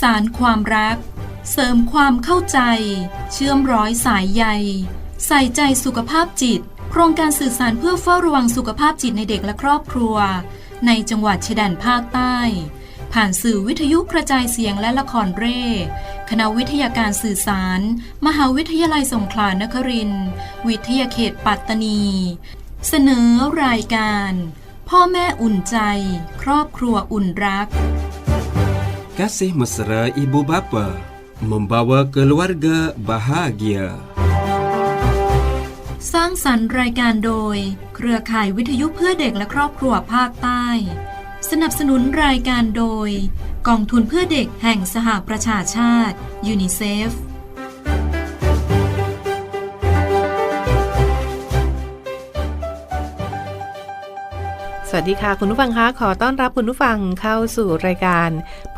สารความรัก เสริมความเข้าใจ เชื่อมร้อยสายใย ใส่ใจสุขภาพจิต โครงการสื่อสารเพื่อเฝ้าระวังสุขภาพจิตในเด็กและครอบครัว ในจังหวัดชายแดนภาคใต้ ผ่านสื่อวิทยุกระจายเสียงและละครเร่ คณะวิทยาการสื่อสาร มหาวิทยาลัยสงขลานครินทร์วิทยาเขตปัตตานี เสนอรายการ พ่อแม่อุ่นใจ ครอบครัวอุ่นรัก Kasih mesra ibu bapa membawa keluarga bahagia. สร้างสรรค์รายการโดย เครือข่ายวิทยุเพื่อเด็กและครอบครัวภาคใต้ สนับสนุนรายการโดย กองทุนเพื่อเด็กแห่งสหประชาชาติยูนิเซฟสวัสดีค่ะ คุณผู้ฟังคะขอต้อนรับคุณผู้ฟังเข้าสู่รายการ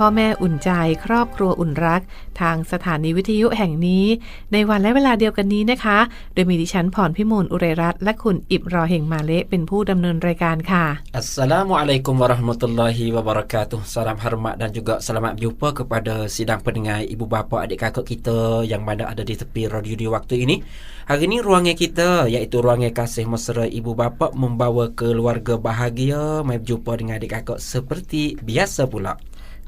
พ่อแม่อุ่นใจครอบครัวอุ่นรัก ทางสถานีวิทยุแห่งนี้ ในวันและเวลาเดียวกันนี้นะคะ โดยมีดิฉันพรพิมลอุเรรัตน์และคุณอิบรอเฮงมาเละเป็นผู้ดำเนินรายการค่ะ Assalamualaikum warahmatullahi wabarakatuh. Salam hormat dan juga selamat berjumpa kepada sidang pendengar ibu bapa adik kakak kita yang mana ada di tepi radio di waktu ini. Hari ini ruangan kita iaitu ruangan kasih mesra ibu bapa membawa keluarga bahagia mai berjumpa dengan adik kakak seperti biasa pula.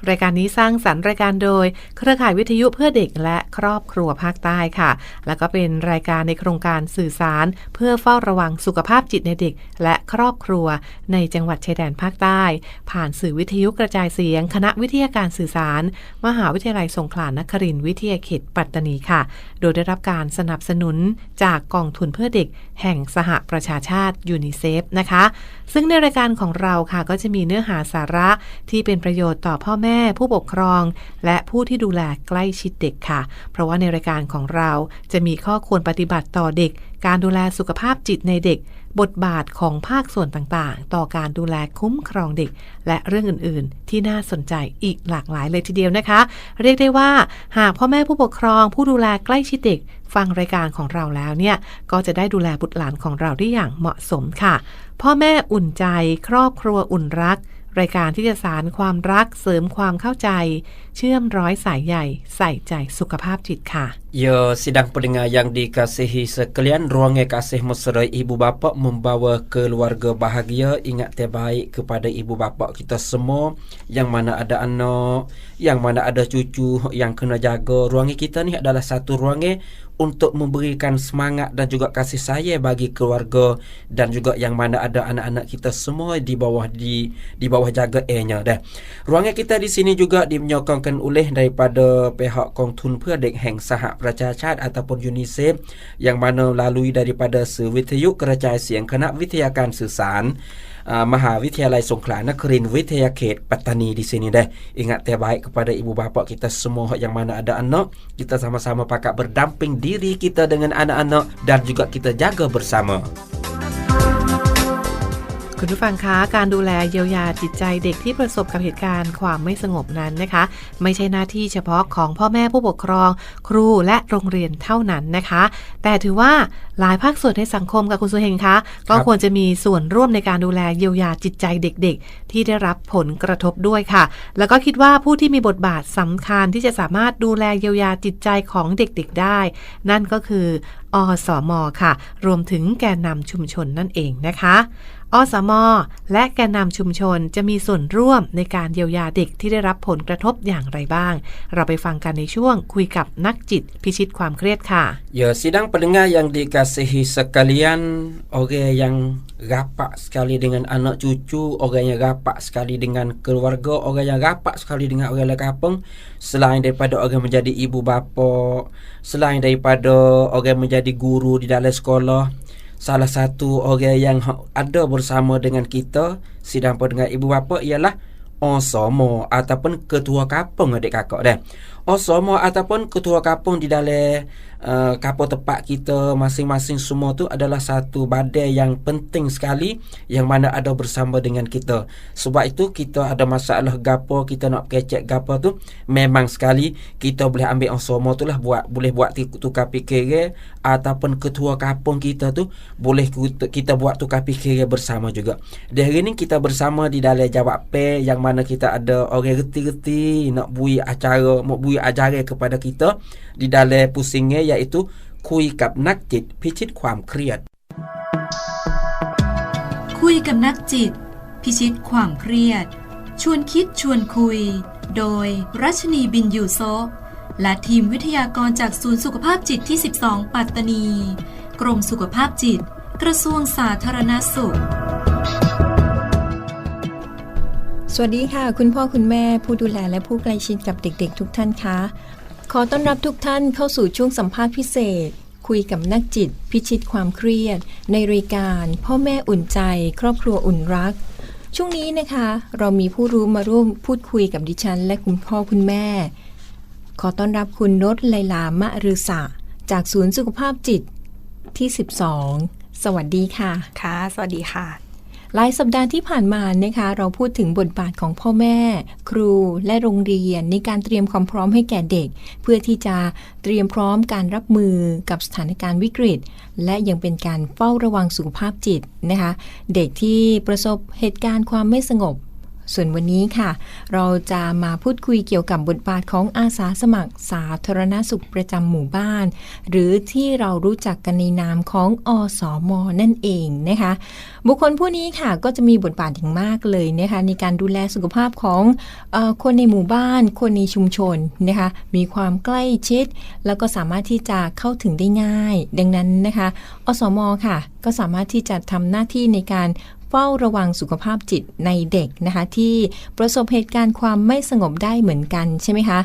รายการนี้สร้างสรรค์รายการโดย เครือข่ายวิทยุเพื่อเด็กและครอบครัวภาคใต้ค่ะ แล้วก็เป็นรายการในโครงการสื่อสาร เพื่อเฝ้าระวังสุขภาพจิตในเด็ก และครอบครัว ในจังหวัดชายแดนภาคใต้ ผ่านสื่อวิทยุกระจายเสียง คณะวิทยาการสื่อสาร มหาวิทยาลัยสงขลานครินทร์วิทยาเขตปัตตานีค่ะ โดยได้รับการสนับสนุนจากกองทุนเพื่อเด็ก แห่งสหประชาชาติยูนิเซฟนะคะ ซึ่งในรายการของเราค่ะก็จะมีเนื้อหาสาระที่เป็นประโยชน์ต่อพ่อแม่ม่ผู้ปกครอง และผู้ที่ดูแลใกล้ชิดเด็กค่ะ เพราะว่าในรายการของเราจะมีข้อควรปฏิบัติต่อเด็ก การดูแลสุขภาพจิตในเด็ก บทบาทของภาคส่วนต่างๆ ต่อการดูแลคุ้มครองเด็ก และเรื่องอื่นๆ ที่น่าสนใจอีกหลากหลายเลยทีเดียวนะคะ เรียกได้ว่า หากพ่อแม่ผู้ปกครอง ผู้ดูแลใกล้ชิดเด็กฟังรายการของเราแล้วเนี่ย ก็จะได้ดูแลบุตรหลานของเราได้อย่างเหมาะสมค่ะ พ่อแม่อุ่นใจ ครอบครัวอุ่นรัก รายการที่จะสารความรักเสริมความเข้าใจ เชื่อมร้อยสายใหญ่ใส่ใจสุขภาพจิตค่ะ Ya, sidang pendengar yang dikasihi sekalian, ruangnya kasih mesra ibu bapa membawa keluarga bahagia. Ingat terbaik kepada ibu bapa kita semua yang mana ada anak, yang mana ada cucu yang kena jaga. Ruangnya kita ni adalah satu ruangnya untuk memberikan semangat dan juga kasih sayang bagi keluarga dan juga yang mana ada anak-anak kita semua di bawah di di bawah jaga ehnya dah. Ruangnya kita di sini juga dimenyokongkan oleh daripada pihak Kongtun Perdek Heng Sahak ด็กแห่งสหประชาชาติ ataupun UNICEF yang mana melalui daripada สื่อวิทยุกระจายเสียงคณะวิทยาการสื่อสารอ่ามหาวิทยาลัยสงขลานครินทร์วิทยาเขตปัตตานีdi sini deh. Ingat terbaik kepada ibu bapa kita semua yang mana ada anak, kita sama-sama pakat berdamping diri kita dengan anak-anak dan juga kita jaga bersama. คุณผู้ฟังคะการดูแลเยียวยาจิตใจเด็กที่ประสบกับเหตุการณ์ความไม่สงบนั้นนะคะ ไม่ใช่หน้าที่เฉพาะของพ่อแม่ผู้ปกครอง ครูและโรงเรียนเท่านั้นนะคะ แต่ถือว่าหลายภาคส่วนในสังคมกับคุณสุเฮงคะก็ควรจะมีส่วนร่วมในการดูแลเยียวยาจิตใจเด็กๆ ที่ได้รับผลกระทบด้วยค่ะ แล้วก็คิดว่าผู้ที่มีบทบาทสำคัญที่จะสามารถดูแลเยียวยาจิตใจของเด็กๆได้ นั่นก็คืออสมค่ะ รวมถึงแกนนำชุมชนนั่นเองนะคะ อสมและแกนนำชุมชนจะมีส่วนร่วมในการเยียวยาเด็กที่ได้รับผลกระทบอย่างไรบ้าง เราไปฟังกันในช่วงคุยกับนักจิตพิชิตความเครียดค่ะ Ya, sidang pendengar yang dikasihi sekalian, orang yang rapat sekali dengan anak cucu, orang yang rapat sekali dengan keluarga, orang yang rapat sekali dengan orang lain kampung, selain daripada orang menjadi ibu bapa, selain daripada orang menjadi guru di dalam sekolah, salah satu orang yang ha- ada bersama dengan kita, sidang pendengar ibu bapa ialah Osama ataupun ketua kampung adik kakak dah. Osama ataupun ketua kampung di dalam uh, kampung tempat kita masing-masing semua tu adalah satu badan yang penting sekali yang mana ada bersama dengan kita. Sebab itu kita ada masalah gapo kita nak kecek gapo tu memang sekali kita boleh ambil Osama tu lah buat boleh buat tukar fikir ataupun ketua kampung kita tu boleh kita, buat tukar fikir bersama juga. Di hari ni kita bersama di dalam jawab P yang mana kita ada orang reti-reti nak bui acara mau bui ajaran kepada kita di dalam pusingnya iaitu คุยกับนักจิตพิชิตความเครียด คุยกับนักจิต พิชิตความเครียด ชวนคิดชวนคุย โดยรัชนีบินยูโซะและทีมวิทยากรจากศูนย์สุขภาพจิตที่ 12 ปัตตานี กรมสุขภาพจิต กระทรวงสาธารณสุข สวัสดีค่ะ คุณพ่อคุณแม่ผู้ดูแลและผู้ใกล้ชิดกับเด็ก ๆ ทุกท่านคะ ขอต้อนรับทุกท่านเข้าสู่ช่วงสัมภาษณ์พิเศษ คุยกับนักจิต พิชิตความเครียด ในรายการ พ่อแม่อุ่นใจ ครอบครัวอุ่นรัก ช่วงนี้นะคะ เรามีผู้รู้มาร่วมพูดคุยกับดิฉัน และคุณพ่อคุณแม่ ขอต้อนรับคุณนศไลลามะรือสะ จากศูนย์สุขภาพจิตที่ 12 สวัสดีค่ะ ค่ะ สวัสดีค่ะ หลายสัปดาห์ที่ผ่านมานะคะเราพูดถึงบทบาทของพ่อแม่ ครูและโรงเรียนในการเตรียมความพร้อมให้แก่เด็ก เพื่อที่จะเตรียมพร้อมการรับมือกับสถานการณ์วิกฤต และยังเป็นการเฝ้าระวังสุขภาพจิตนะคะ เด็กที่ประสบเหตุการณ์ความไม่สงบ ส่วนวันนี้ค่ะ เราจะมาพูดคุยเกี่ยวกับบทบาทของอาสาสมัครสาธารณสุขประจำหมู่บ้าน หรือที่เรารู้จักกันในนามของอสอมนั่นเองนะคะ บุคคลผู้นี้ค่ะก็จะมีบทบาทอย่างมากเลยนะคะในการดูแลสุขภาพของออคนในหมู่บ้าน คนในชุมชนนะคะมีความใกล้ชิด แล้วก็สามารถที่จะเข้าถึงได้ง่าย ดังนั้นนะคะ อสมค่ะ ก็สามารถที่จะทำหน้าที่ในการ ฝ้าระวังสุขภาพจิตในเด็กนะคะ ที่ประสบเหตุการณ์ความไม่สงบได้เหมือนกันใช่ไหมคะ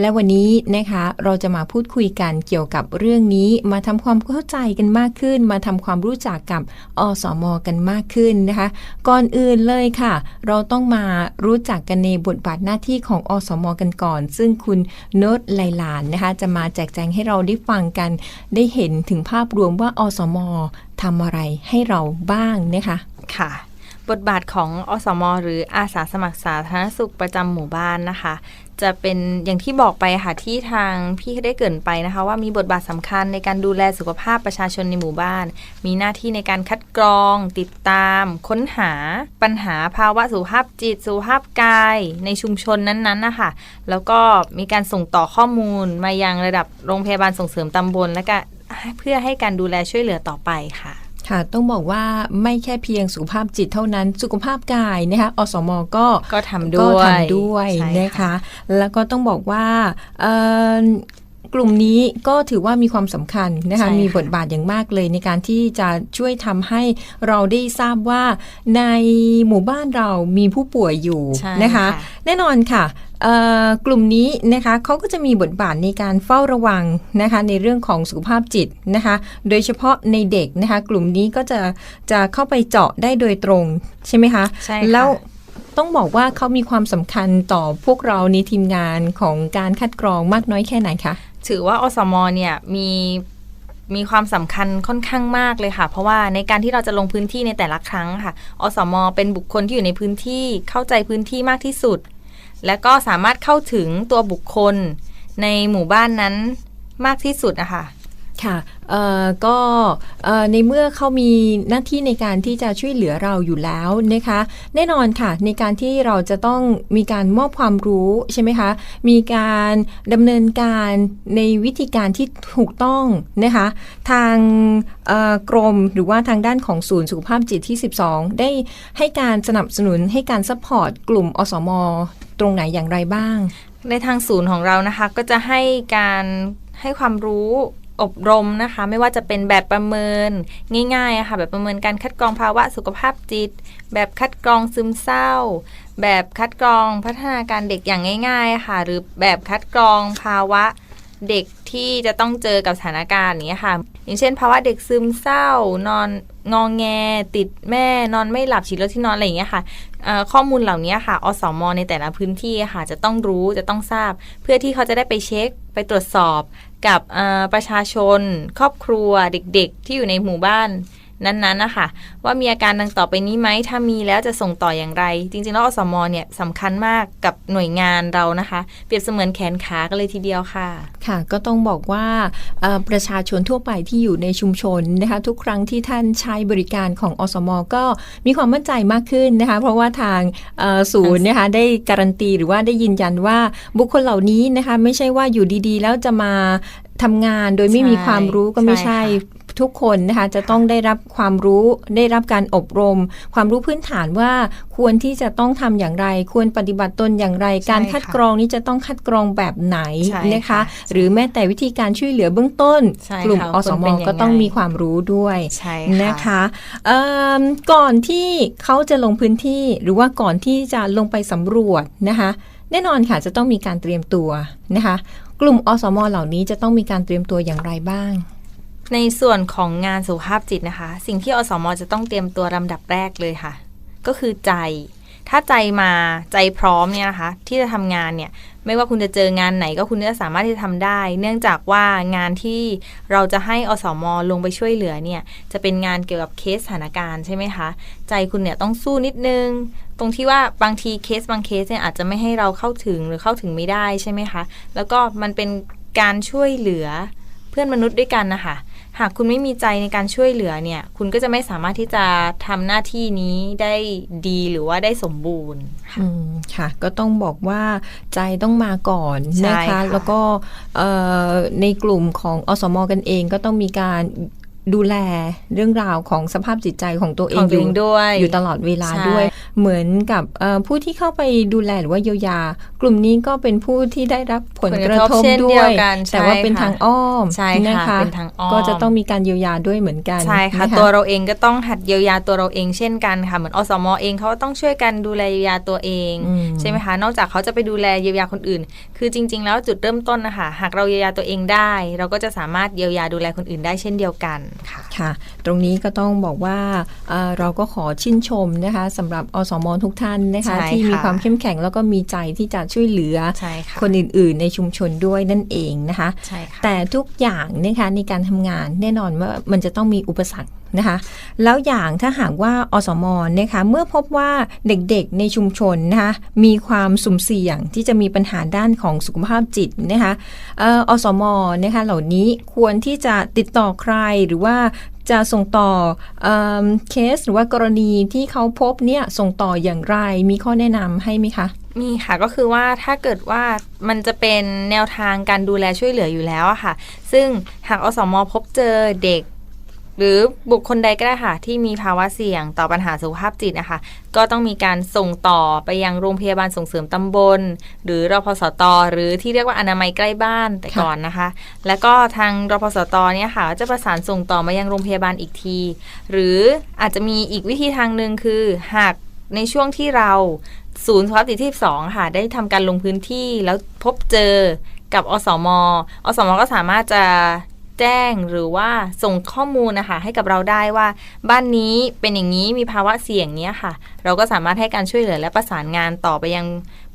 และวันนี้นะคะเราจะมาพูดคุยกันเกี่ยวกับเรื่องนี้มาทำความเข้าใจกันมากขึ้น มาทำความรู้จักกับอสมกันมากขึ้นนะคะ ก่อนอื่นเลยค่ะ เราต้องมารู้จักกันในบทบาทหน้าที่ของอสมกันก่อน ซึ่งคุณโนตไลลานนะคะจะมาแจกแจงให้เราได้ฟังกัน ได้เห็นถึงภาพรวมว่าอสมทำอะไรให้เราบ้างนะคะ ค่ะ บทบาทของอสม หรืออาสาสมัครสาธารณสุขประจำหมู่บ้านนะคะ จะเป็นอย่างที่บอกไปค่ะที่ทางพี่ได้เกรินไปนะคะ ว่ามีบทบาทสำคัญในการดูแลสุขภาพประชาชนในหมู่บ้าน มีหน้าที่ในการคัดกรอง ติดตาม ค้นหา ปัญหาภาวะสุขภาพจิต สุขภาพกาย ในชุมชนนั้นๆนะคะแล้วก็มีการส่งต่อข้อมูลมายังระดับโรงพยาบาลส่งเสริมตำบลและก็เพื่อให้การดูแลช่วยเหลือต่อไปค่ะ ค่ะ ต้องบอกว่าไม่แค่เพียงสุขภาพจิตเท่านั้น สุขภาพกายนะคะอสมก็ก็ทำด้วยก็ทำด้วยใช่นะคะ แล้วก็ต้องบอกว่าเอ่อ กลุ่มนี้ก็ถือว่ามีความสำคัญนะคะใช่ค่ะมีบทบาทอย่างมากเลยในการที่จะช่วยทำให้เราได้ทราบว่าในหมู่บ้านเรามีผู้ป่วยอยู่ใช่นะคะ แน่นอนค่ะเอ่อกลุ่มนี้นะคะเขาก็จะมีบทบาทในการเฝ้าระวังนะคะในเรื่องของสุขภาพจิตนะคะ โดยเฉพาะในเด็กนะคะ กลุ่มนี้ก็จะจะเข้าไปเจาะได้โดยตรงใช่ไหมคะใช่ค่ะแล้วต้องบอกว่าเขามีความสำคัญต่อพวกเราในทีมงานของการคัดกรองมากน้อยแค่ไหนคะ ถือว่าอสมเนี่ยมีมีความสำคัญค่อนข้างมากเลยค่ะ เพราะว่าในการที่เราจะลงพื้นที่ในแต่ละครั้งค่ะ อสม เป็นบุคคลที่อยู่ในพื้นที่เข้าใจพื้นที่มากที่สุด และก็สามารถเข้าถึงตัวบุคคลในหมู่บ้านนั้นมากที่สุดนะคะ ค่ะก็ในเมื่อเขามีหน้าที่ในการที่จะช่วยเหลือเราอยู่แล้วนะคะ แน่นอนค่ะ ในการที่เราจะต้องมีการมอบความรู้ใช่ไหมคะ มีการดำเนินการในวิธีการที่ถูกต้องนะคะ ทางกรมหรือว่าทางด้านของศูนย์สุขภาพจิตที่ 12 ได้ให้การสนับสนุนให้การซัพพอร์ตกลุ่มอสม ตรงไหนอย่างไรบ้าง ในทางศูนย์ของเรานะคะก็จะให้การให้ความรู้ อบรมนะคะ ไม่ว่าจะเป็นแบบประเมินง่ายๆค่ะแบบประเมินการคัดกรองภาวะสุขภาพจิต แบบคัดกรองซึมเศร้า แบบคัดกรองพัฒนาการเด็กอย่างง่าย ๆ ค่ะ หรือแบบคัดกรองภาวะเด็กที่จะต้องเจอกับสถานการณ์อย่างนี้ค่ะ อย่างเช่น ภาวะเด็กซึมเศร้านอนงองแง ติดแม่นอนไม่หลับฉีดรถที่นอนอะไรอย่างเงี้ยค่ะข้อมูลเหล่านี้ค่ะ อสม ในแต่ละพื้นที่ค่ะจะต้องรู้จะต้องทราบ เพื่อที่เขาจะได้ไปเช็คไปตรวจสอบกับประชาชน ครอบครัวเด็กๆ ที่อยู่ในหมู่บ้าน นั้นๆนะคะว่ามีอาการดังต่อไปนี้ไหมถ้ามีแล้วจะส่งต่ออย่างไร จริงๆแล้วอสมเนี่ยสำคัญมากกับหน่วยงานเรานะคะ เปรียบเสมือนแขนขากันเลยทีเดียวค่ะ ค่ะ ก็ต้องบอกว่าเอ่อประชาชนทั่วไปที่อยู่ในชุมชนนะคะ ทุกครั้งที่ท่านใช้บริการของอสม ก็มีความมั่นใจมากขึ้นนะคะ เพราะว่าทางเอ่อศูนย์นะคะได้การันตีหรือว่าได้ยืนยันว่าบุคคลเหล่านี้นะคะ ไม่ใช่ว่าอยู่ดีๆ แล้วจะมาทำงานโดยไม่มีใช่ความรู้ก็ไม่ใช่ใช่ค่ะ ทุกคนนะคะจะต้องได้รับความรู้ได้รับการอบรม ความรู้พื้นฐานว่าควรที่จะต้องทำอย่างไร ควรปฏิบัติตนอย่างไร การคัดกรองนี้จะต้องคัดกรองแบบไหนใช่นะคะค่ะหรือแม้แต่วิธีการช่วยเหลือเบื้องต้นใช่กลุ่มค่ะอสควรมเป็นยังไงก็ต้องมีความรู้ด้วยใช่นะคะเอิ่มก่อนที่เขาจะลงพื้นที่หรือว่าก่อนที่จะลงไปสำรวจนะคะแน่นอนค่ะจะต้องมีการเตรียมตัวนะคะ กลุ่มอสมเหล่านี้จะต้องมีการเตรียมตัวอย่างไรบ้าง ในส่วนของงานสุขภาพจิตนะคะ สิ่งที่อสมจะต้องเตรียมตัวลำดับแรกเลยค่ะ ก็คือใจ ถ้าใจมาใจพร้อมเนี่ยนะคะ ที่จะทำงานเนี่ยไม่ว่าคุณจะเจองานไหนก็คุณจะสามารถที่จะทำได้ เนื่องจากว่างานที่เราจะให้อสมอลงไปช่วยเหลือเนี่ย จะเป็นงานเกี่ยวกับเคสสถานการณ์ใช่ไหมคะ ใจคุณเนี่ยต้องสู้นิดนึง ตรงที่ว่าบางทีเคสบางเคสเนี่ยอาจจะไม่ให้เราเข้าถึงหรือเข้าถึงไม่ได้ใช่ไหมคะ แล้วก็มันเป็นการช่วยเหลือเพื่อนมนุษย์ด้วยกันนะคะ หากคุณไม่มีใจในการช่วยเหลือเนี่ย คุณก็จะไม่สามารถที่จะทำหน้าที่นี้ได้ดีหรือว่าได้สมบูรณ์อืมค่ะ ก็ต้องบอกว่าใจต้องมาก่อนใช่นะคะค่ะแล้วก็เอ่อในกลุ่มของอสมกันเองก็ต้องมีการ ดูแลเรื่องราวของสภาพจิตใจของตัวเอของงตัวเองยู่ด้วย อยู่ตลอดเวลาใช่ด้วย เหมือนกับเอ่อผู้ที่เข้าไปดูแลหรือว่าเยียวยา กลุ่มนี้ก็เป็นผู้ที่ได้รับผลกระทบเช่นด้เดีวยยวกันแต่ว่าเป็นใช่ค่ะทางอ้อมใช่นะค่ะคะเป็นทางอ้อมก็จะต้องมีการเยียวยาด้วยเหมือนกันใช่ค่ะนตัวเราเองก็ต้องหัดเยียวยาตัวเราเองเช่นกันค่ะเหมือนอสมเองเขาก็ต้องช่วยกันดูแลเยียวยาตัวเองอืมใช่ไหมคะนอกจากเขาจะไปดูแลเยียวยาคนอื่น คือจริง ๆ แล้วจุดเริ่มต้นนะคะหากเราเยียวยาตัวเองได้ เราก็จะสามารถเยียวยาดูแลคนอื่นได้เช่นเดียวกันค่ะค่ะตรงนี้ก็ต้องบอกว่าเอ่อเราก็ขอชื่นชมนะคะสำหรับอสมทุกท่านนะคะใช่ที่มีค่ะความเข้มแข็งแล้วก็มีใจที่จะช่วยเหลือใช่ค่ะคนอื่น ๆ ในชุมชนด้วยนั่นเองนะคะใช่ค่ะแต่ทุกอย่างนะคะในการทำงานแน่นอนว่ามันจะต้องมีอุปสรรค นะคะแล้วอย่างถ้าหากว่าอสมนะคะเมื่อพบว่าเด็กๆในชุมชนนะคะมีความสุ่มเสี่ยงที่จะมีปัญหาด้านของสุขภาพจิตนะคะอสมนะคะเหล่านี้ควรที่จะติดต่อใครหรือว่าจะส่งต่อเอเคสหรือว่ากรณีที่เขาพบเนี่ยส่งต่ออย่างไรมีข้อแนะนำให้ไหมคะมีค่ะก็คือว่าถ้าเกิดว่ามันจะเป็นแนวทางการดูแลช่วยเหลืออยู่แล้วอะค่ะ ซึ่งหากอสมพบเจอเด็ก หรือบุคคลใดก็ได้ค่ะ ที่มีภาวะเสี่ยงต่อปัญหาสุขภาพจิตนะคะ ก็ต้องมีการส่งต่อไปยังโรงพยาบาลส่งเสริมตำบล หรือรพสต หรือที่เรียกว่าอนามัยใกล้บ้านแต่ก่อนนะคะ แล้วก็ทางรพสตเนี่ยค่ะจะประสานส่งต่อมายังโรงพยาบาลอีกที หรืออาจจะมีอีกวิธีทางหนึ่งคือหากในช่วงที่เราศูนย์สุขภาพจิตที่2ค่ะ ได้ทำการลงพื้นที่แล้วพบเจอกับอสม อสม ก็สามารถจะ แจ้งหรือว่าส่งข้อมูลนะคะ ให้กับเราได้ว่า บ้านนี้เป็นอย่างนี้มีภาวะเสี่ยงเนี้ยค่ะ เราก็สามารถให้การช่วยเหลือและประสานงานต่อไปยัง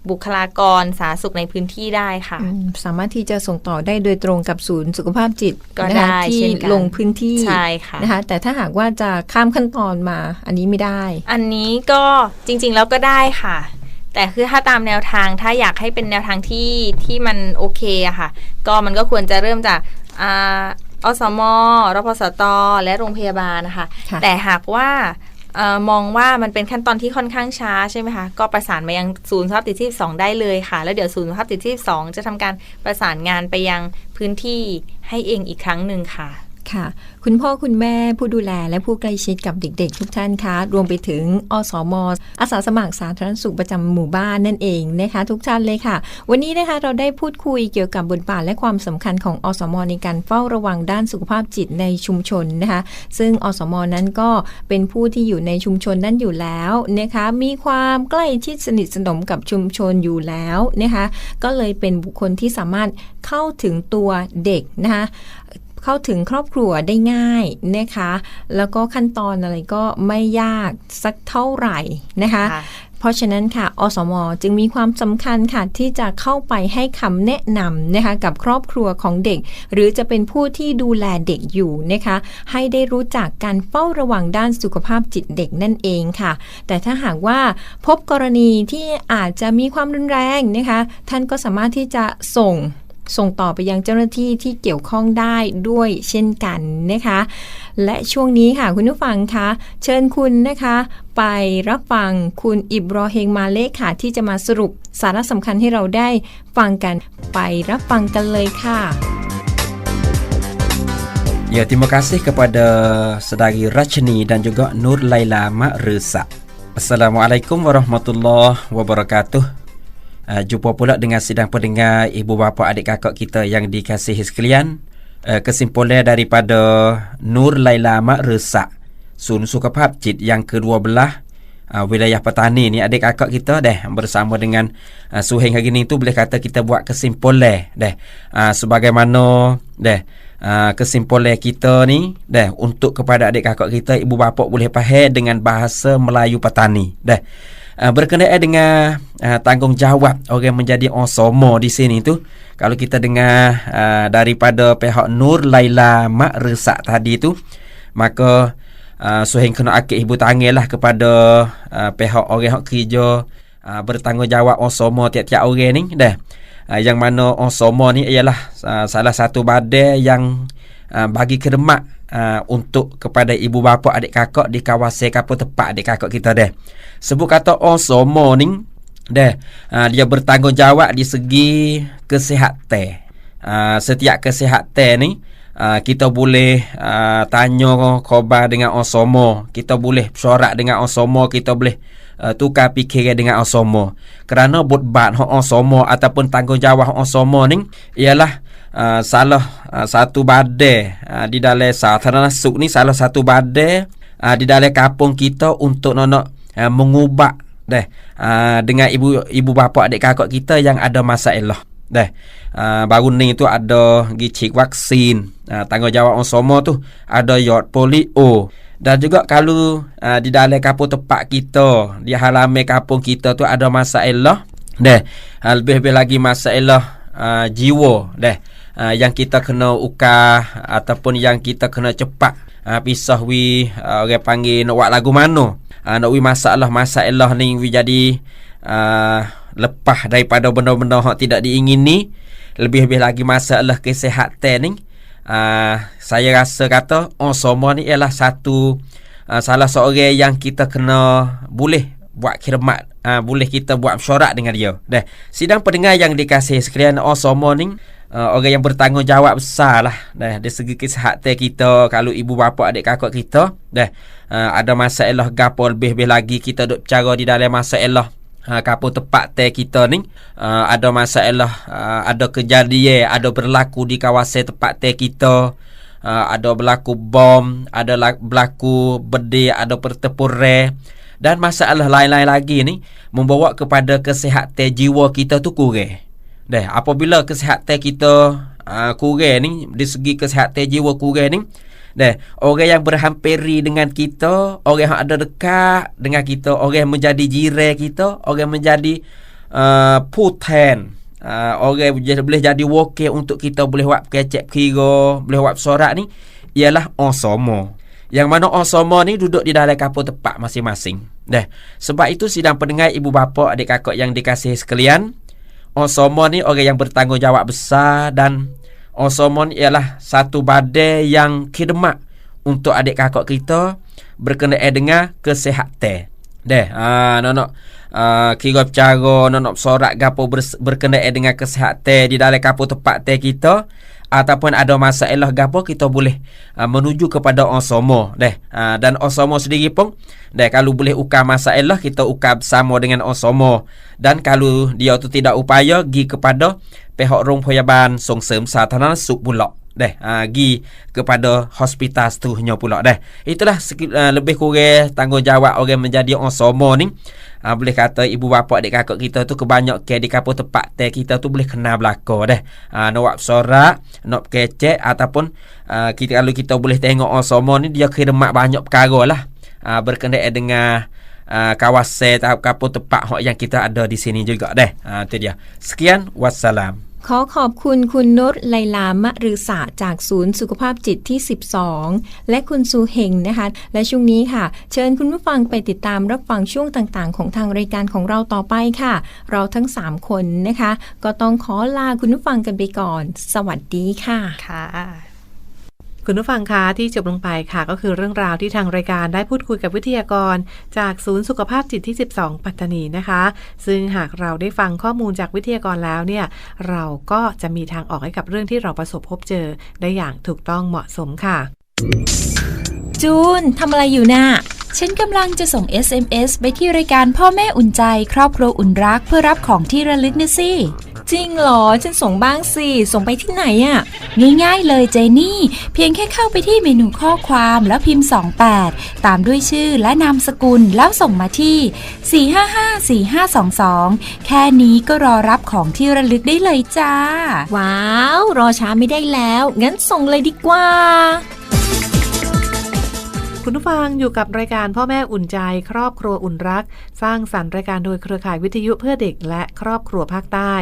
บุคลากรสาธารณสุขในพื้นที่ได้ค่ะอืมสามารถที่จะส่งต่อได้โดยตรงกับศูนย์สุขภาพจิตก็นะคะได้ที่เช่นกันลงพื้นที่ใช่ค่ะนะคะแต่ถ้าหากว่าจะข้ามขั้นตอนมา อันนี้ไม่ได้ อันนี้ก็จริง ๆ แล้วก็ได้ค่ะ แต่คือถ้าตามแนวทางถ้าอยากให้เป็นแนวทางที่ที่มันโอเคอะค่ะ ก็มันก็ควรจะเริ่มจาก อาอสมรพสต และโรงพยาบาลนะคะค่ะแต่หากว่าเออมองว่ามันเป็นขั้นตอนที่ค่อนข้างช้าใช่ไหมคะ ก็ประสานมายังศูนย์สุขภาพจิตที่2ได้เลยค่ะ แล้วเดี๋ยวศูนย์สุขภาพจิตที่2จะทำการประสานงานไปยังพื้นที่ให้เองอีกครั้งหนึ่งค่ะ ค่ะ คุณพ่อคุณแม่ผู้ดูแลและผู้ใกล้ชิดกับเด็กๆ ทุกท่านคะ รวมไปถึงอสมอาสาสมัครสาธารณสุขประจำหมู่บ้านนั่นเองนะคะ ทุกท่านเลยค่ะ วันนี้นะคะเราได้พูดคุยเกี่ยวกับบทบาทและความสำคัญของอสมในการเฝ้าระวังด้านสุขภาพจิตในชุมชนนะคะ ซึ่งอสมนั้นก็เป็นผู้ที่อยู่ในชุมชนนั้นอยู่แล้วนะคะ มีความใกล้ชิดสนิทสนมกับชุมชนอยู่แล้วนะคะ ก็เลยเป็นบุคคลที่สามารถเข้าถึงตัวเด็กนะคะ เข้าถึงครอบครัวได้ง่ายนะคะ แล้วก็ขั้นตอนอะไรก็ไม่ยากสักเท่าไหร่นะคะค่ะพราะฉะนั้นค่ะอสม จึงมีความสำคัญค่ะที่จะเข้าไปให้คำแนะนำนะคะกับครอบครัวของเด็ก หรือจะเป็นผู้ที่ดูแลเด็กอยู่นะคะ ให้ได้รู้จักการเฝ้าระวังด้านสุขภาพจิตเด็กนั่นเองค่ะ แต่ถ้าหากว่าพบกรณีที่อาจจะมีความรุนแรงนะคะ ท่านก็สามารถที่จะส่ง ส่งต่อไปยังเจ้าหน้าที่ที่เกี่ยวข้องได้ด้วยเช่นกันนะคะ และช่วงนี้ค่ะคุณผู้ฟังคะเชิญคุณนะคะ ไปรับฟังคุณอิบรอเฮงมาเลขค่ะ ที่จะมาสรุปสาระสำคัญให้เราได้ฟังกันไปรับฟังกันเลยค่ะ Ya, terima kasih kepada Sedari Rachni dan juga Nur Laila Mak Resak. Assalamualaikum warahmatullahi wabarakatuh. Uh, jumpa pula dengan sidang pendengar ibu bapa adik kakak kita yang dikasihi sekalian. Uh, kesimpulan daripada Nur Laila Mak Resak. Sun Sukhapap Cit yang ke-12 uh, wilayah petani ni adik kakak kita deh bersama dengan uh, Suheng hari ni tu boleh kata kita buat kesimpulan deh uh, sebagaimana deh uh, kesimpulan kita ni deh untuk kepada adik kakak kita ibu bapa boleh faham dengan bahasa Melayu petani deh Uh, berkenaan dengan uh, tanggungjawab orang menjadi osomo di sini tu kalau kita dengar uh, daripada pihak Nur Laila Mak Resak tadi tu maka uh, Suheng kena akik ibu tangan lah kepada uh, pihak orang yang kerja uh, bertanggungjawab osomo tiap-tiap orang ni dah. Uh, yang mana osomo ni ialah uh, salah satu badai yang uh, bagi khidmat uh, untuk kepada ibu bapa adik kakak di kawasan kapal tepat adik kakak kita dah. Sebut kata osomo ni dah uh, dia bertanggungjawab di segi kesihatan. Uh, setiap kesihatan ni Uh, kita boleh uh, tanya khabar dengan Osomo Kita boleh syarat dengan Osomo Kita boleh uh, tukar fikiran dengan Osomo Kerana butbat hak Osomo Ataupun tanggungjawab Osomo ni Ialah uh, salah uh, satu badai uh, Di dalam sarana suk ni Salah satu badai uh, Di dalam kampung kita Untuk nak uh, mengubah deh, uh, Dengan ibu ibu bapa adik kakak kita Yang ada masalah Deh, uh, baru ni tu ada gicik vaksin. Uh, tanggungjawab orang semua tu ada yot polio. Dan juga kalau uh, di dalam kampung tempat kita, di halaman kampung kita tu ada masalah. Deh, uh, lebih-lebih lagi masalah uh, jiwa. Deh, uh, yang kita kena ukar ataupun yang kita kena cepat uh, pisah wi uh, orang panggil nak buat lagu mana. Uh, nak wi masalah-masalah ni wi jadi uh, lepas daripada benda-benda yang tidak diingini. Lebih-lebih lagi masalah kesihatan ni. Uh, saya rasa kata oh semua ni ialah satu uh, salah seorang yang kita kena boleh buat khidmat. Uh, boleh kita buat syarat dengan dia. Dah sidang pendengar yang dikasih sekalian oh semua ni Uh, orang yang bertanggungjawab besar lah dah dari segi kesihatan kita kalau ibu bapa adik kakak kita dah uh, ada masalah gapo lebih-lebih lagi kita duk cara di dalam masalah ha, kapur tepat teh kita ni. Uh, ada masalah uh, ada kejadian ada berlaku di kawasan tempat teh kita. Uh, ada berlaku bom ada berlaku bedi ada pertempuran dan masalah lain-lain lagi ni membawa kepada kesihatan jiwa kita tu kurang dah apabila kesihatan kita uh, kurang ni di segi kesihatan jiwa kurang ni Dah, orang yang berhampiri dengan kita, orang yang ada dekat dengan kita, orang yang menjadi jiran kita, orang yang menjadi uh, putan, uh, orang yang boleh jadi wakil untuk kita boleh buat kecek kira, boleh buat sorak ni, ialah osomo. Yang mana osomo ni duduk di dalam kapal tepat masing-masing. Dah, sebab itu sidang pendengar ibu bapa adik kakak yang dikasihi sekalian, osomo ni orang yang bertanggungjawab besar dan Osomon ialah satu badai yang khidmat untuk adik kakak kita berkenaan dengan kesihatan. Deh, ah uh, nak uh, kira cara nak sorak gapo berkenaan dengan kesihatan di dalam kampung tempat teh kita ataupun ada masalah gapo kita boleh uh, menuju kepada osomo deh. Uh, dan osomo sendiri pun deh kalau boleh ukap masalah kita ukap sama dengan osomo. Dan kalau dia tu tidak upaya gi kepada pihak rumpoyaban songsem sathana suk bulok deh uh, gi kepada hospital seterusnya pula deh itulah uh, lebih kurang tanggungjawab orang menjadi orang somo ni uh, boleh kata ibu bapa adik kakak kita tu kebanyak ke di kapo tempat teh kita tu boleh kena belaka deh uh, nak sorak nak kecek ataupun uh, kita kalau kita boleh tengok orang somo ni dia kira mak banyak perkara lah uh, berkenaan dengan Uh, kawasan tahap kapur hok yang kita ada di sini juga deh. Uh, itu dia. Sekian. Wassalam. ขอขอบคุณคุณนุชไลลามะรือสะจากศูนย์สุขภาพจิตที่ 12 และคุณซูเฮงนะคะ และช่วงนี้ค่ะ เชิญคุณผู้ฟังไปติดตามรับฟังช่วงต่างๆ ของทางรายการของเราต่อไปค่ะ เราทั้ง 3 คนนะคะ ก็ต้องขอลาคุณผู้ฟังกันไปก่อน สวัสดีค่ะค่ะ คุณผู้ฟังคะที่จบลงไปค่ะ ก็คือเรื่องราวที่ทางรายการได้พูดคุยกับวิทยากร จากศูนย์สุขภาพจิตที่ 12 ปัตตานีนะคะ ซึ่งหากเราได้ฟังข้อมูลจากวิทยากรแล้วเนี่ยเราก็จะมีทางออกให้กับเรื่องที่เราประสบพบเจอได้อย่างถูกต้องเหมาะสมค่ะ จูนทำอะไรอยู่น่ะฉันกำลังจะส่ง SMS ไปที่รายการพ่อแม่อุ่นใจ ครอบครัวอุ่นรักเพื่อรับของที่ระลึกนะสิ จริงเหรอ ฉันส่งบ้างสิ ส่งไปที่ไหนอะง่ายๆเลยเจนี่ เพียงแค่เข้าไปที่เมนูข้อความแล้วพิมพ์ 28 ตามด้วยชื่อและนามสกุลแล้วส่งมาที่ 4554522 แค่นี้ก็รอรับของที่ระลึกได้เลยจ้า ว้าว รอช้าไม่ได้แล้ว งั้นส่งเลยดีกว่า คุณผู้ฟังอยู่กับรายการพ่อแม่อุ่นใจ ครอบครัวอุ่นรัก สร้างสรรค์รายการโดยเครือข่ายวิทยุเพื่อเด็กและครอบครัวภาคใต้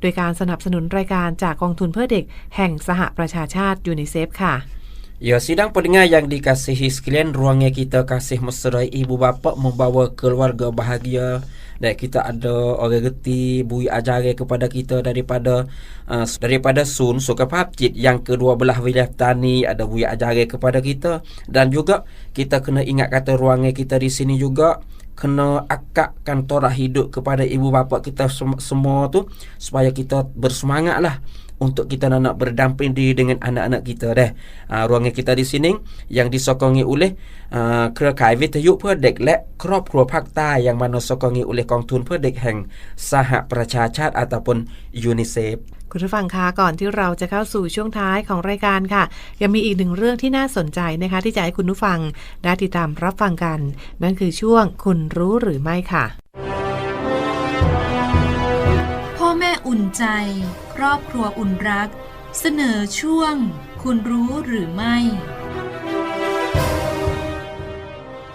โดยการสนับสนุนรายการจากกองทุนเพื่อเด็ก แห่งสหประชาชาติยูนิเซฟค่ะ Ya, sidang pendengar yang dikasihi sekalian, ruangnya kita kasih mesra ibu bapa membawa keluarga bahagia dan kita ada orang reti bui ajaran kepada kita daripada uh, daripada Sun Sukapap Cit yang kedua belah wilayah Tani ada bui ajaran kepada kita. Dan juga kita kena ingat kata ruangnya kita di sini juga kena akakkan torah hidup kepada ibu bapa kita sem- semua tu supaya kita bersemangat lah untuk kita nak, nak berdamping diri dengan anak-anak kita dah. Uh, ruangan kita di sini yang disokongi oleh uh, เครือข่ายวิทยุเพื่อเด็กและครอบครัวภาคใต้ yang mana sokongi oleh กองทุนเพื่อเด็กแห่งสหประชาชาติ ataupun UNICEF คุณผู้ฟังคะก่อนที่เราจะเข้าสู่ช่วงท้ายของรายการค่ะ ยังมีอีกหนึ่งเรื่องที่น่าสนใจนะคะ ที่จะให้คุณผู้ฟังได้ติดตามรับฟังกัน นั่นคือช่วงคุณรู้หรือไม่ค่ะ อุ่นใจ ครอบครัวอุ่นรัก เสนอช่วง คุณรู้หรือไม่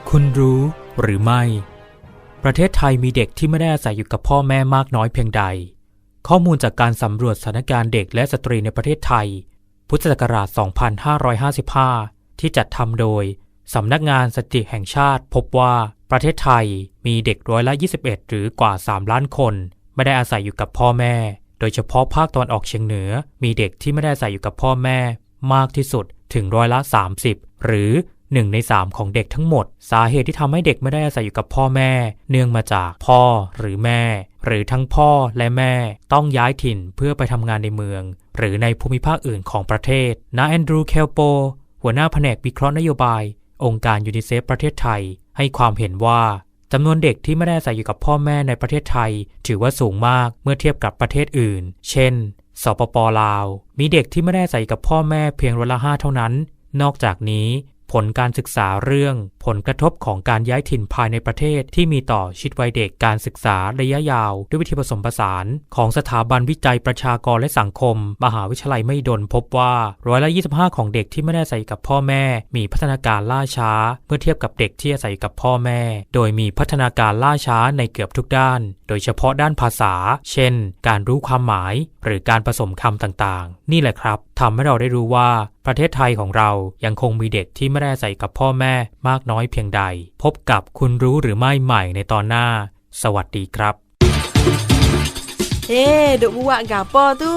คุณรู้หรือไม่ ประเทศไทยมีเด็กที่ไม่ได้อาศัยอยู่กับพ่อแม่มากน้อยเพียงใด ข้อมูลจากการสำรวจสถานการณ์เด็กและสตรีในประเทศไทย พุทธศักราช 2555 ที่จัดทำโดยสำนักงานสถิติแห่งชาติพบว่าประเทศไทยมีเด็กร้อยละ 21 หรือกว่า 3 ล้านคน ไม่ได้อาศัยอยู่กับพ่อแม่ โดยเฉพาะภาคตะวันออกเฉียงเหนือ มีเด็กที่ไม่ได้อาศัยอยู่กับพ่อแม่ มากที่สุดถึงร้อยละ 30 หรือหนึ่งในสามของเด็กทั้งหมด สาเหตุที่ทำให้เด็กไม่ได้อาศัยอยู่กับพ่อแม่ เนื่องมาจากพ่อหรือแม่ หรือทั้งพ่อและแม่ ต้องย้ายถิ่นเพื่อไปทำงานในเมือง หรือในภูมิภาคอื่นของประเทศนาแอนดรูเคลโป หัวหน้าแผนกวิเคราะห์นโยบาย องค์การยูนิเซฟประเทศไทย ให้ความเห็นว่า จำนวนเด็กที่ไม่ได้อาศัยอยู่กับพ่อแม่ในประเทศไทย ถือว่าสูงมากเมื่อเทียบกับประเทศอื่น เช่น สปปลาว มีเด็กที่ไม่ได้อาศัยกับพ่อแม่เพียงร้อยละห้าเท่านั้น นอกจากนี้ ผลการศึกษาเรื่อง ผลกระทบของการย้ายถิ่นภายในประเทศที่มีต่อชีวิตวัยเด็กการศึกษาระยะยาว ด้วยวิธีผสมผสาน ของสถาบันวิจัยประชากรและสังคม มหาวิทยาลัยไม่ดนพบว่าร้อยละ25 ของเด็กที่ไม่ได้อาศัยกับพ่อแม่ มีพัฒนาการล่าช้า เมื่อเทียบกับเด็กที่อาศัยกับพ่อแม่ โดยมีพัฒนาการล่าช้าในเกือบทุกด้าน โดยเฉพาะด้านภาษา เช่น การรู้ความหมาย หรือการผสมคำต่างๆ นี่แหละครับทำให้เราได้รู้ว่า ประเทศไทยของเรายังคงมีเด็กที่ไม่ได้อาศัยกับพ่อแม่มากน้อยเพียงใด พบกับคุณรู้หรือไม่ใหม่ในตอนหน้า สวัสดีครับ Eh, duk buat gapo tu?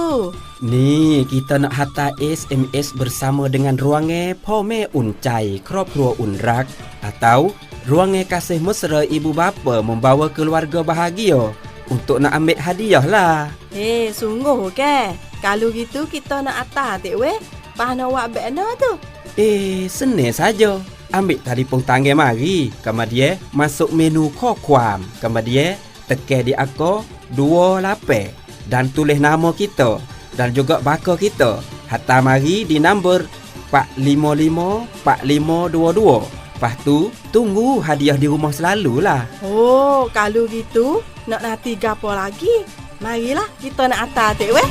Ni kita nak hantar SMS bersama dengan ruangan Po Me Un Cai, Keropro Un Rak atau ruangan kasih mesra ibu bapa membawa keluarga bahagia untuk nak ambil hadiah lah. Eh, sungguh ke? Kalau gitu kita nak atas tak weh? lepas nak buat bekna tu? Eh, senang saja. Ambil telefon tangan mari. Kemudian, masuk menu kokuam. Kemudian, tekan di aku dua lapis. Dan tulis nama kita. Dan juga bakar kita. Hatta mari di nombor 455-4522. Lepas tu, tunggu hadiah di rumah selalulah. Oh, kalau gitu, nak nanti gapo lagi? Marilah kita nak atas tu, weh.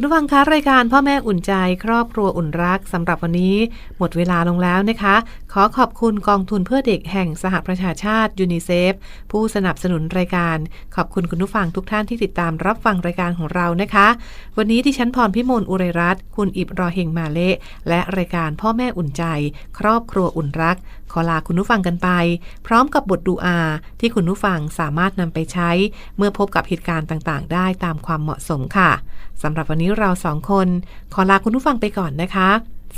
คุณผู้ฟังคะรายการพ่อแม่อุ่นใจ ครอบครัวอุ่นรักสำหรับวันนี้ หมดเวลาลงแล้วนะคะขอขอบคุณกองทุนเพื่อเด็กแห่งสหประชาชาติยูนิเซฟผู้สนับสนุนรายการ ขอบคุณคุณผู้ฟังทุกท่านที่ติดตามรับฟังรายการของเรานะคะ วันนี้ที่ฉันพรพิมลอุไรรัตน์คุณอิบรอเฮงมาเละและรายการพ่อแม่อุ่นใจ ครอบครัวอุ่นรัก ขอลาคุณผู้ฟังกันไป พร้อมกับบทดูอา ที่คุณผู้ฟังสามารถนำไปใช้ เมื่อพบกับเหตุการณ์ต่างๆ ได้ตามความเหมาะสมค่ะสำหรับวันนี้เราสองคน ขอลาคุณผู้ฟังไปก่อนนะคะ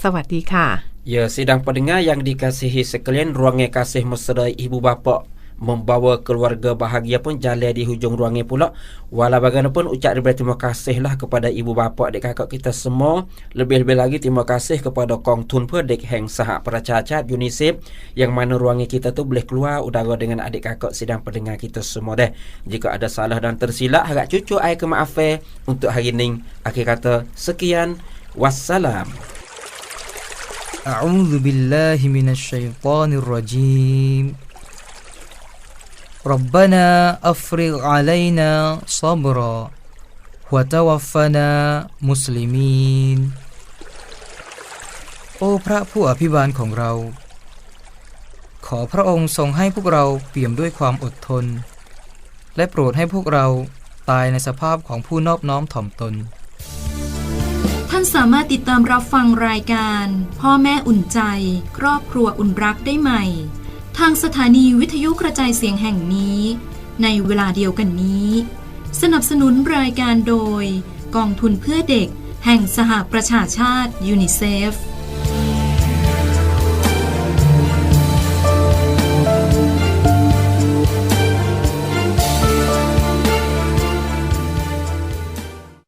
สวัสดีค่ะ Ya, sidang pendengar yang dikasihi sekalian, ruangnya kasih mesra ibu bapa membawa keluarga bahagia pun jalan di hujung ruangnya pula. Walau bagaimanapun ucap ribuan terima kasihlah kepada ibu bapa adik kakak kita semua. Lebih-lebih lagi terima kasih kepada Kong Tun Perdek Heng Sahak Pracacat UNICEF yang mana ruangnya kita tu boleh keluar udara dengan adik kakak sidang pendengar kita semua deh. Jika ada salah dan tersilap harap cucu ai kemaafan untuk hari ini. Akhir kata sekian. Wassalam. أعوذ بالله من الشيطان الرجيم ربنا أفرغ علينا صبرا وتوفنا مسلمين โอ้พระผู้อภิบาลของเรา ขอพระองค์ทรงให้พวกเราเปี่ยมด้วยความอดทน และโปรดให้พวกเราตายในสภาพของผู้นอบน้อมถ่อมตน ท่ านสามารถติดตามรับฟังรายการ พ่อแม่อุ่นใจ ครอบครัวอุ่นรักได้ใหม่ ทางสถานีวิทยุกระจายเสียงแห่งนี้ ในเวลาเดียวกันนี้ สนับสนุนรายการโดย กองทุนเพื่อเด็ก แห่งสหประชาชาติยูนิเซฟ